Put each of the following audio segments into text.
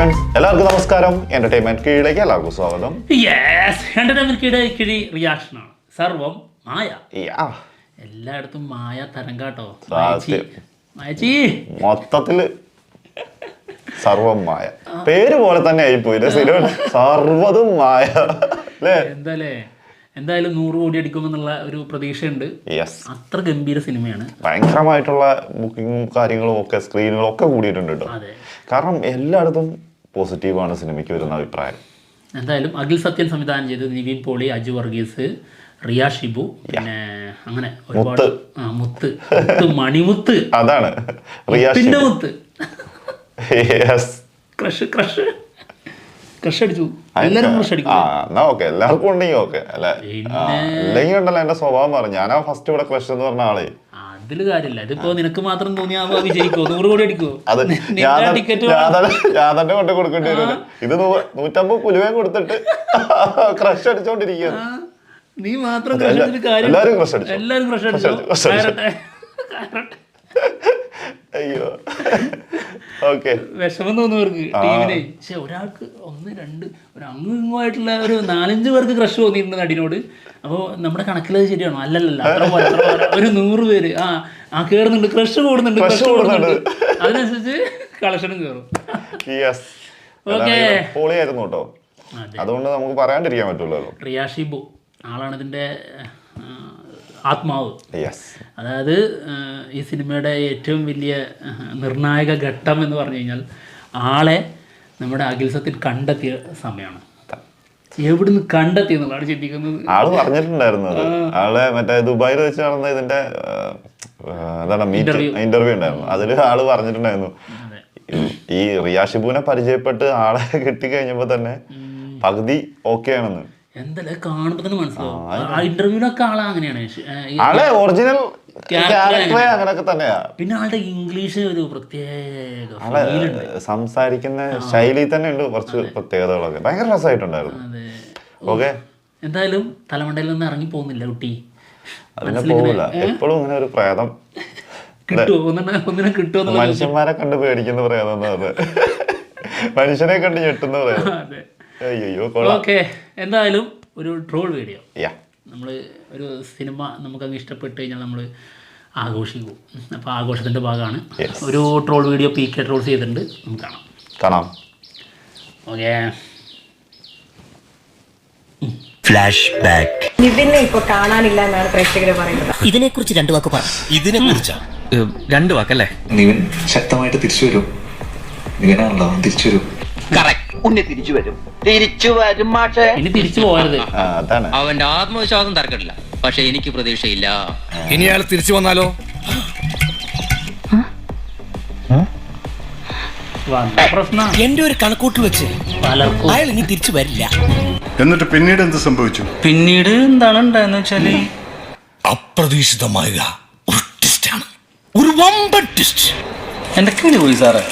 Friends എല്ലാവർക്കും നമസ്കാരം. Entertainment കീഴിലേക്ക് എല്ലാവർക്കും സ്വാഗതം. യെസ് എന്റർടൈൻമെന്റ് കിഴി റിയാക്ഷനാണ് സർവം മായ. എല്ലായിടത്തും മായ തരംഗാട്ടോ കാട്ടോ. മായച്ചി. മൊത്തത്തിൽ സർവം മായ. പേര് പോലെ തന്നെ ആയിപ്പോയി. സിനിമ സർവതും മായ. അല്ലേ? എന്തായാലേ നൂറ് കോടി അടിക്കുമെന്നുള്ള ഒരു പ്രതീക്ഷയുണ്ട്. അത്ര ഗംഭീര സിനിമയാണ്. ഭയങ്കരമായിട്ടുള്ള ബുക്കിങ്ങും കാര്യങ്ങളും ഒക്കെ സ്ക്രീനുകളും ഒക്കെ കൂടിയിട്ടുണ്ട് കേട്ടോ കാരണം എല്ലായിടത്തും പോസിറ്റീവാണ് സിനിമയ്ക്ക് വരുന്ന അഭിപ്രായം. എന്തായാലും അഖിൽ സത്യൻ സംവിധാനം ചെയ്ത് നിവിൻ പോളി അജു വർഗീസ് റിയ ഷിബു പിന്നെ അങ്ങനെ ഒരുപാട് ആ മുത്ത്. മുത്ത് മണിമുത്ത്. അതാണ്. റിയാ പിന്നെ മുത്ത്. ക്രഷ് ക്രഷ് ക്രഷ് അടിച്ചു. എല്ലാവരും ക്രഷ് അടിക്കും. എന്നാ ഓക്കെ എല്ലാവർക്കും ഉണ്ടെങ്കിൽ ഓക്കെ അല്ലെ? ആ, അല്ലെങ്കിൽ ഉണ്ടല്ലോ എന്റെ സ്വഭാവം പറഞ്ഞു. ഞാനാ ഫസ്റ്റ് ഇവിടെ ക്രഷ് എന്ന് പറഞ്ഞ ആളെ. അതിൽ കാര്യമില്ല. ഇതിപ്പോ നിനക്ക് മാത്രം തോന്നിയാ വിജയിക്കോ. നൂറ് കോടി അടിക്കോ ടിക്കറ്റ് കൊണ്ട് കൊടുക്കേണ്ടി വരും. ഇത് നൂ- നൂറ്റമ്പത് പുലുവേം കൊടുത്തിട്ട് ക്രഷ് അടിച്ചോണ്ടിരിക്കുക നീ മാത്രം എല്ലാരും ക്രഷ് അടിച്ചു. crush Crush അടിച്ചു? അയ്യോ. ഓക്കെ വിഷമം തോന്നുന്നവർക്ക് ടീമിനെ. പക്ഷെ ഒരാൾക്ക് ഒന്ന് രണ്ട് ഒരു അങ്ങുമായിട്ടുള്ള ഒരു നാലഞ്ച് പേർക്ക് ക്രഷ് തോന്നിയിട്ടുണ്ട് നടിനോട്. അപ്പോൾ നമ്മുടെ കണക്കിലത് ശരിയാണോ? അല്ലല്ലല്ല. അത്ര പോലെ. ഒരു നൂറ് പേര്. ആ ആ കേറുന്നുണ്ട്. ക്രഷ് കൂടുന്നുണ്ട്. ക്രഷ് കൂടുന്നുണ്ട്. അതിനനുസരിച്ച് കളക്ഷനും. പൊളിയായിരുന്നു കേട്ടോ. അതുകൊണ്ട് നമുക്ക് പറയാണ്ടിരിക്കാൻ പറ്റുള്ളൂ. റിയാഷിബു ആളാണ് ഇതിന്റെ ആ, ആത്മാവ്. അതായത് ഈ സിനിമയുടെ ഏറ്റവും വലിയ നിർണായക ഘട്ടം എന്ന് പറഞ്ഞു കഴിഞ്ഞാൽ ആളെ നമ്മുടെ അഖിൽസത്തിൽ കണ്ടെത്തിയ സമയമാണ്. എവിടുന്ന് കണ്ടെത്തി എന്നുള്ളതാണ് ചിന്തിക്കുന്നത്. ആൾ പറഞ്ഞിട്ടുണ്ടായിരുന്നു. ആളെ മറ്റേ ദുബായിൽ വെച്ച് നടന്ന ഇതിന്റെ എന്താണ് മീറ്റ് ഇന്റർവ്യൂ ഉണ്ടായിരുന്നു. അതിൽ ആൾ പറഞ്ഞിട്ടുണ്ടായിരുന്നു. ഈ- ഈ റിയാഷിബുവിനെ പരിചയപ്പെട്ട് ആളെ കിട്ടിക്കഴിഞ്ഞപ്പോ തന്നെ പകുതി ഓക്കെ ആണെന്ന്. എന്തല്ലേ കാണുമ്പോൾ തന്നെ മനസ്സിലാവും. ആ ഇന്റർവ്യൂലൊക്കെ ആളെ അങ്ങനെയാണ്. ആളെ ഒറിജിനൽ അങ്ങനെയൊക്കെ തന്നെയാ. പിന്നെ ആളുടെ ഇംഗ്ലീഷ് ഒരു പ്രത്യേക സംസാരിക്കുന്ന ശൈലി തന്നെ ഉണ്ട് കുറച്ച് പ്രത്യേകതകളൊക്കെ. ഭയങ്കര രസമായിട്ടുണ്ടായിരുന്നു. ഓക്കെ. എന്തായാലും തലമണ്ടയിൽ നിന്ന് ഇറങ്ങി പോകുന്നില്ല കുട്ടി. അതിനെ പോകില്ല എപ്പോഴും ഇങ്ങനെ ഒരു പ്രേതം. മനുഷ്യന്മാരെ കണ്ട് പേടിക്കുന്ന പ്രേതം മനുഷ്യനെ കണ്ട് ഞെട്ടുന്ന പ്രേതം. ഓക്കെ എന്തായാലും ഒരു ട്രോൾ വീഡിയോ. യാ. നമ്മൾ ഒരു സിനിമ നമുക്കങ്ങ് ഇഷ്ടപ്പെട്ട് കഴിഞ്ഞാൽ നമ്മൾ ആഘോഷിക്കും. അപ്പോൾ ആഘോഷത്തിന്റെ ഭാഗമാണ്. ഒരു troll video P K troll ചെയ്തിട്ടുണ്ട്. നമുക്ക് കാണാം. കാണാം. ഓക്കെ. ഫ്ലാഷ് ബാക്ക് നിവിനെ ഇപ്പൊ കാണാനില്ല എന്നാണ് പ്രേക്ഷകർ പറയുന്നത്. ഇതിനെക്കുറിച്ച് രണ്ടു വാക്ക് പറ. ഇതിനെ കുറിച്ചാ രണ്ട് വാക്കല്ലേ? നിവിൻ ശക്തമായിട്ട് തിരിച്ചു വരും. നിവിനാണല്ലോ തിരിച്ചു വരും. ഉണ്ണി തിരിച്ചു വരും. തിരിച്ചു വരും മാഷേ. ഇനി തിരിച്ചു പോകരുത്. ആ, അതാണ്. അവന്റെ ആത്മവിശ്വാസം തർക്കില്ല പക്ഷെ എനിക്ക് പ്രതീക്ഷയില്ല. ഇനി അയാൾ തിരിച്ചു വന്നാലോ? വന്ന പ്രശ്നം. എന്റെ ഒരു കണക്കൂട്ടിൽ വെച്ച് പലർക്കും. അയാൾ ഇനി തിരിച്ചു വരില്ല. എന്നിട്ട് പിന്നീട് എന്ത് സംഭവിച്ചു? പിന്നീട് എന്താണ് ഉണ്ടായെന്ന് വെച്ചാൽ? അപ്രതീക്ഷിതമായ ഒരു ട്വിസ്റ്റാണ് ഒരു വമ്പ ട്വിസ്റ്റ് എന്റെ കിളി പോയി സാറേ?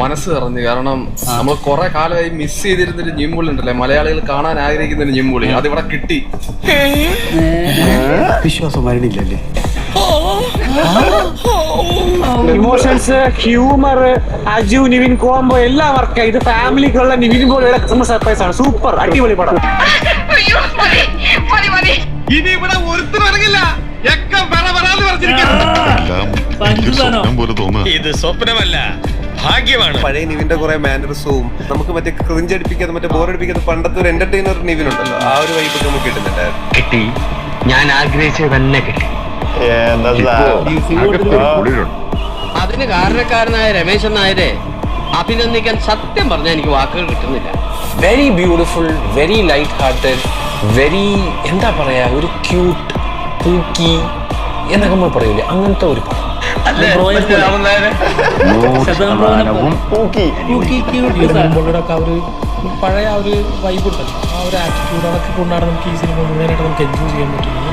മനസ്സ് നിറഞ്ഞു. കാരണം നമ്മൾ കുറെ കാലമായി മിസ് ചെയ്തിരുന്നൊരു ജിംപുളി ഉണ്ടല്ലേ? മലയാളികൾ കാണാൻ ആഗ്രഹിക്കുന്ന ഒരു ജിംപുളി അതിവിടെ കിട്ടി. Emotions humour Aju Nivin combo എല്ലാം വർക്ക് ഇത് ഫാമിലിക്കുള്ള നിവിൻ പോലെയുള്ള ക്രിസ്മസ് സർപ്രൈസ് ആണ്. സൂപ്പർ അടിപൊളി പടം. ഇനി ഇവിടെ ഒരുത്തരും ഇറങ്ങില്ല. സ്വപ്നം പോലെ തോന്നുക ഇത് സ്വപ്നമല്ല ഭാഗ്യമാണ്. പഴയ നിവിന്റെ കുറെ മാനറിസവും നമുക്ക് മറ്റേ ക്രിഞ്ച് അടിപ്പിക്കാതെ മറ്റേ ബോർ അടിപ്പിക്കാതെ പണ്ടത്തെ ഒരു എന്റർടൈനർ നിവിൻ ഉണ്ടല്ലോ ആ ഒരു വൈബ് നമുക്ക് കിട്ടുന്നുണ്ടായിരുന്നു. കിട്ടി. ഞാൻ ആഗ്രഹിച്ചത് തന്നെ കിട്ടി. അതിന് കാരണക്കാരനായ രമേശൻ നായരെ അഭിനന്ദിക്കാൻ സത്യം പറഞ്ഞാൽ എനിക്ക് വാക്കുകൾ കിട്ടുന്നില്ല. Very beautiful very light hearted very എന്താ പറയാ ഒരു ക്യൂട്ട് പൂക്കി എന്നൊക്കെ നമ്മൾ പറയൂലേ അങ്ങനത്തെ ഒരു പടം. ഒരു പഴയ ആ ഒരു വൈബ് ഉണ്ടല്ലോ ആ ഒരു ആറ്റിറ്റ്യൂഡ് അതൊക്കെ കൊണ്ടാണ് നമുക്ക് ഈ സിനിമ മുഴുവനായിട്ട് നമുക്ക് എൻജോയ് ചെയ്യാൻ പറ്റുന്നത്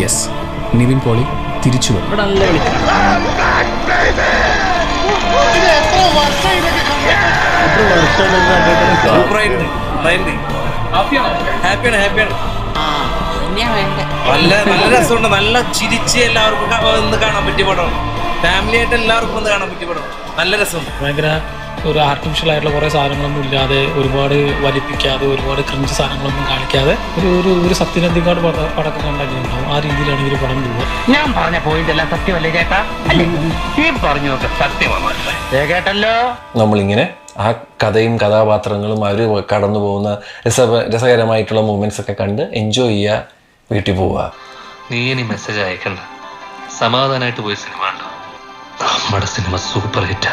യെസ് നിവിൻ പോളി തിരിച്ചു വരും നല്ല ഹാപ്പിയാണ് ഹാപ്പിയാണ് വേണ്ടത് നല്ല നല്ല രസമുണ്ട്. നല്ല ചിരിച്ച് എല്ലാവർക്കും ഒന്ന് കാണാൻ പറ്റിയ പടം. ഫാമിലി ആയിട്ട് എല്ലാവർക്കും ഒന്ന് കാണാൻ പറ്റിയ പടം. നല്ല രസമുണ്ട്. ഭയങ്കര ഒരു ആർട്ടിഫിഷ്യൽ ആയിട്ടുള്ള കുറേ സാധനങ്ങളൊന്നും ഇല്ലാതെ ഒരുപാട് വലിപ്പിക്കാതെ ഒരുപാട് ക്രിഞ്ച് സാധനങ്ങളൊന്നും കാണിക്കാതെ ഒരു ഒരു ഒരു സത്യനന്ദിക്കാട് പട പടക്കം കണ്ടാക്കിയിട്ടുണ്ടാവും ആ രീതിയിലാണ് ഈ ഒരു പടം പോവുക. ഞാൻ പറഞ്ഞ പോയിന്റ് എല്ലാം സത്യമല്ലേ ചേട്ടാ? പറഞ്ഞു നോക്ക. സത്യമാണ് കേട്ടല്ലോ? നമ്മളിങ്ങനെ ആ കഥയും കഥാപാത്രങ്ങളും അവർ കടന്നു പോകുന്ന രസ രസകരമായിട്ടുള്ള മൂമെന്റ്സ് ഒക്കെ കണ്ട് എൻജോയ് ചെയ്യുക. വീട്ടിൽ പോവാ. നീ ഇനി മെസ്സേജ് അയക്കണ്ട. സമാധാനമായിട്ട് പോയി സിനിമ ഉണ്ടോ നമ്മുടെ സിനിമ സൂപ്പർ ഹിറ്റ്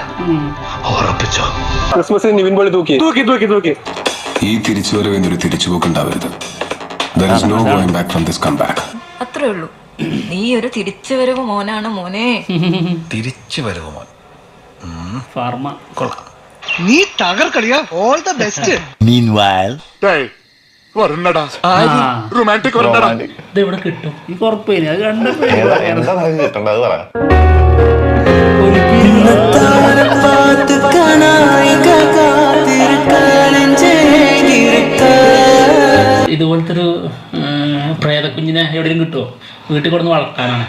ഉറപ്പിച്ചോ? ക്രിസ്മസിന് നിവിൻ പോളി തൂക്കി. തൂക്കി തൂക്കി തൂക്കി. ഈ തിരിച്ചുവരവ് എന്നൊരു തിരിച്ചുപോക്കുണ്ടാവരുത്. ഉണ്ടാവരുത് There is no going back from this comeback. അത്രേ ഉള്ളൂ. നീ ഒരു തിരിച്ചുവരവ് മോനാണ് മോനെ. തിരിച്ചു വരവ് മോൻ ഫാർമ. കൊള്ളാം. നീ തകർക്കളിയാ all the best Meanwhile, romantic ഇത് കിട്ടും. ഈ ഉറപ്പില്ല അത് കണ്ടപ്പോ ഏതാ എന്താ നിനക്ക് കിട്ടണ്ടത് അത് പറ. ഇതുപോലത്തെ ഒരു പ്രേതക്കുഞ്ഞിനെ എവിടെയും കിട്ടുമോ വീട്ടിൽ കൊടുന്ന് വളർത്താനാണ്.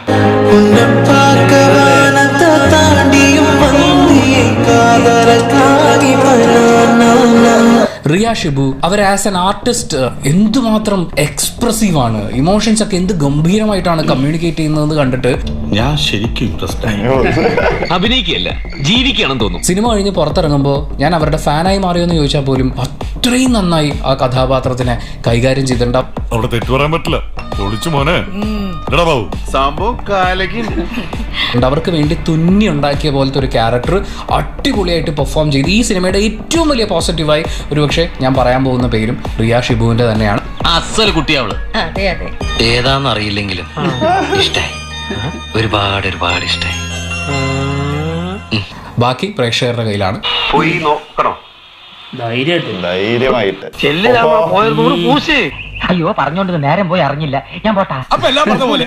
റിയ ഷിബു അവർ ആസ് എൻ ആർട്ടിസ്റ്റ് എന്തുമാത്രം എക്സ്പ്രസീവ് ആണ്? ഇമോഷൻസ് ഒക്കെ എന്ത് ഗംഭീരമായിട്ടാണ് കമ്മ്യൂണിക്കേറ്റ് ചെയ്യുന്നത് കണ്ടിട്ട്? ഞാൻ ശരിക്കും ഇൻട്രസ്റ്റ് ആയി. അഭിനയിക്കല്ല ജീവിക്കണം തോന്നുന്നു സിനിമ കഴിഞ്ഞ് പുറത്തിറങ്ങുമ്പോൾ ഞാൻ അവരുടെ ഫാനായി മാറിയെന്ന് ചോദിച്ചാൽ പോലും അത്രയും നന്നായി ആ കഥാപാത്രത്തിനെ കൈകാര്യം ചെയ്തിട്ടുണ്ട് അവിടെ തെറ്റു പറയാൻ പറ്റില്ല. മോനെ. എടാ ബാബു. സംഭവം. അവർക്ക് വേണ്ടി തുന്നി ഉണ്ടാക്കിയ പോലത്തെ ഒരു ക്യാരക്ടർ അടിപൊളിയായിട്ട് പെർഫോം ചെയ്ത് ഈ സിനിമയുടെ ഏറ്റവും വലിയ പോസിറ്റീവായി ഒരു പക്ഷേ ഞാൻ പറയാൻ പോകുന്ന പേരും റിയ ഷിബുവിന്റെ തന്നെയാണ്. അസൽ കുട്ടിയാവൾ അവൾ. ഏതാന്നറിയില്ലെങ്കിലും അറിയില്ലെങ്കിലും ഇഷ്ടായി. ഒരുപാട് ഒരുപാട് ഇഷ്ടമായി ബാക്കി പ്രേക്ഷകരുടെ കയ്യിലാണ്. പോയി നോക്കണം? ധൈര്യമായിട്ട്. അയ്യോ പറഞ്ഞോണ്ട് നേരം പോയി അറിഞ്ഞില്ല. ഞാൻ പോട്ടാ. അപ്പൊ എല്ലാം പറഞ്ഞ പോലെ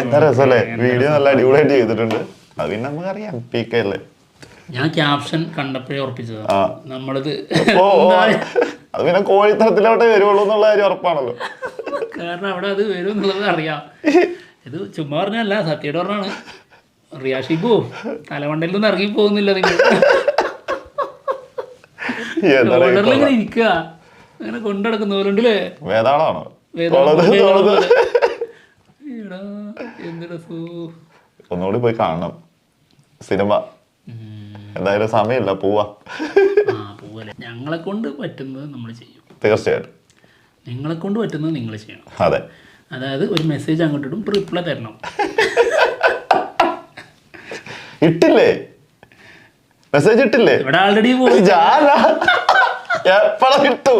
എന്താ രസല്ലേ? വീഡിയോ നല്ല അടിപൊളിയായിട്ട് ചെയ്തിട്ടുണ്ട്. അത് പിന്നെ നമുക്കറിയാം പി കെ അല്ലേ? ഞാൻ ക്യാപ്ഷൻ കണ്ടപ്പോഴേ ഉറപ്പിച്ചത്. നമ്മളിത് അത് പിന്നെ കോഴിത്തരത്തിലോട്ടേ വരുവുള്ളൂ എന്നുള്ള കാര്യം ഉറപ്പാണല്ലോ. കാരണം അവിടെ അത് വരും എന്നുള്ളത് അറിയാം. ഇത് ചുമ്മാ പറഞ്ഞല്ല സത്യയുടെ പറഞ്ഞാണ് റിയാഷിബു തലമണ്ടയിൽ നിന്ന് ഇറങ്ങി പോകുന്നില്ല നിങ്ങൾ. ഇങ്ങനെ ഇരിക്കുക അങ്ങനെ കൊണ്ടടക്കുന്ന പോലുണ്ടല്ലേ വേതാളാണോ ഒന്നുകൂടി പോയി കാണണം. സിനിമ. എന്തായാലും സമയമില്ല പോവാ. ഞങ്ങളെ കൊണ്ട് പറ്റുന്നത് നമ്മൾ ചെയ്യും. തീർച്ചയായിട്ടും. നിങ്ങളെ കൊണ്ട് പറ്റുന്നത് നിങ്ങൾ ചെയ്യണം. അതെ. അതായത് ഒരു മെസ്സേജ് അങ്ങോട്ട് ഇടും റിപ്ലൈ തരണം. ഇട്ടില്ലേ? മെസ്സേജ് ഇട്ടില്ലേ? ഇവിടെ ആൾറെഡി എപ്പഴാ ഇട്ടു?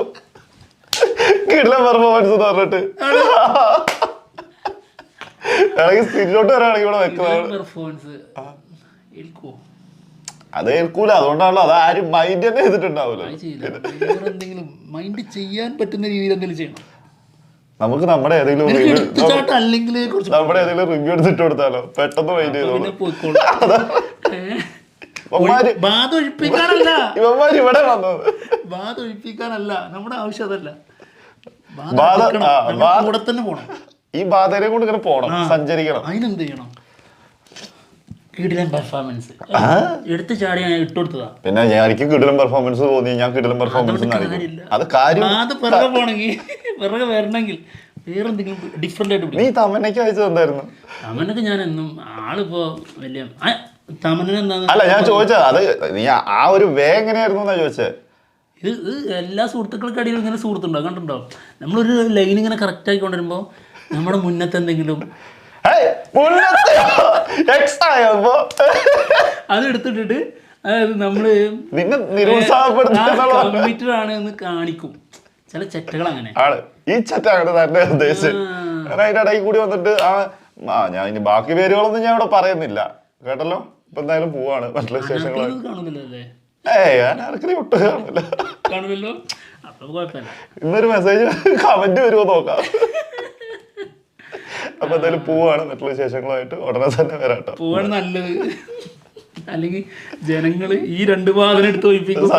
കിടില പെർഫോമൻസ് എന്ന് പറഞ്ഞിട്ട്. വേണമെങ്കിൽ സ്ക്രീൻഷോട്ട് വരാണെങ്കിൽ ഇവിടെ വെക്കുന്നത് പെർഫോമൻസ് ഏൽക്കോ അത് ഏൽക്കൂല അതുകൊണ്ടാണല്ലോ അത് ആരും മൈൻഡ് തന്നെ ചെയ്തിട്ടുണ്ടാവില്ല എന്തെങ്കിലും മൈൻഡ് ചെയ്യാൻ പറ്റുന്ന രീതിയിൽ എന്തെങ്കിലും ചെയ്യണം. നമുക്ക് നമ്മുടെ ഏതെങ്കിലും നമ്മുടെ ഏതെങ്കിലും റിവ്യൂ എടുത്തിട്ട് കൊടുത്താലോ? പെട്ടെന്ന് മൈൻഡ് അപ്പൊ പിന്നെ ചെയ്തോളൂ പോയിക്കോളും ഇവന്മാര് ബാധ ഒഴിപ്പിക്കാനല്ല. ഇവന്മാര് ഇവിടെ വന്നത്. ബാധ ഒഴിപ്പിക്കാനല്ല. നമ്മുടെ ആവശ്യം അതല്ല. ബാധ കൂടെ തന്നെ പോണം. ഈ ബാധരെ കൊണ്ട് ഇങ്ങനെ പോണം. സഞ്ചരിക്കണം. അതിനെന്ത് ചെയ്യണം? കിടിലൻ പെർഫോമൻസ് എടുത്തു ചാടി ഞാൻ ഇട്ടുകൊടുത്തതാ പിന്നെ എനിക്ക് കിടിലൻ പെർഫോമൻസ് തോന്നി ഞാൻ കിടിലൻ പെർഫോമൻസ് അത് കാര്യം ബാധ പിറകെ പോണെങ്കിൽ പിറകെ വരണമെങ്കിൽ വേറെ എന്തെങ്കിലും ഡിഫറെന്റ് ആയിട്ട് നീ തമനയ്ക്ക് തമന്നയ്ക്ക് അയച്ചത് എന്തായിരുന്നു? തമനൊക്കെ ഞാൻ എന്നും ആളിപ്പോ വലിയ അല്ല ഞാൻ ചോദിച്ചത് അത് നീ ആ- ഒരു വേ എങ്ങനെയായിരുന്നു എന്നാ ചോദിച്ചത് ഇത് എല്ലാ സുഹൃത്തുക്കൾക്ക് അടിയിൽ ഇങ്ങനെ സുഹൃത്തുണ്ടോ? കണ്ടുണ്ടോ നമ്മളൊരു ലൈൻ ഇങ്ങനെ കറക്റ്റ് ആയിക്കൊണ്ടിരുമ്പോ നമ്മുടെ മുന്നത്തെ എന്തെങ്കിലും ഏയ്, മുന്നത്തെയോ? X ആയോ ഇപ്പൊ? അത് എടുത്തിട്ടിട്ട് അതായത് നമ്മൾ നിന്നെ നിരുത്സാഹപ്പെടുത്തുക ആണ് എന്ന് കാണിക്കും. ചില ചെറ്റകൾ അങ്ങനെ ആണ് ഈ ചെറ്റാണ് തന്നെ ഉദ്ദേശിച്ചത് അതിന്റെ ഇടയിൽ കൂടി വന്നിട്ട് ആ ഞാൻ ഇനി ബാക്കി പേരുകളൊന്നും ഞാൻ ഇവിടെ പറയുന്നില്ല. കേട്ടല്ലോ? ഇപ്പൊ എന്തായാലും പോവാണ്. മറ്റുള്ള അല്ലേ ഏയ് ഞാൻ ആർക്കും ഒട്ടും കാണില്ല ഇന്നൊരു മെസ്സേജ് കമന്റ് വരുമോ നോക്കാം. അപ്പൊ എന്തായാലും പോവാണ്. മറ്റുള്ള വിശേഷങ്ങളുമായിട്ട് ഉടനെ തന്നെ വരാട്ടോ. പോവാണ് നല്ലത്. അല്ലെങ്കിൽ ജനങ്ങൾ ഈ രണ്ട് വാദന എടുത്ത് ഒഴിപ്പിക്കും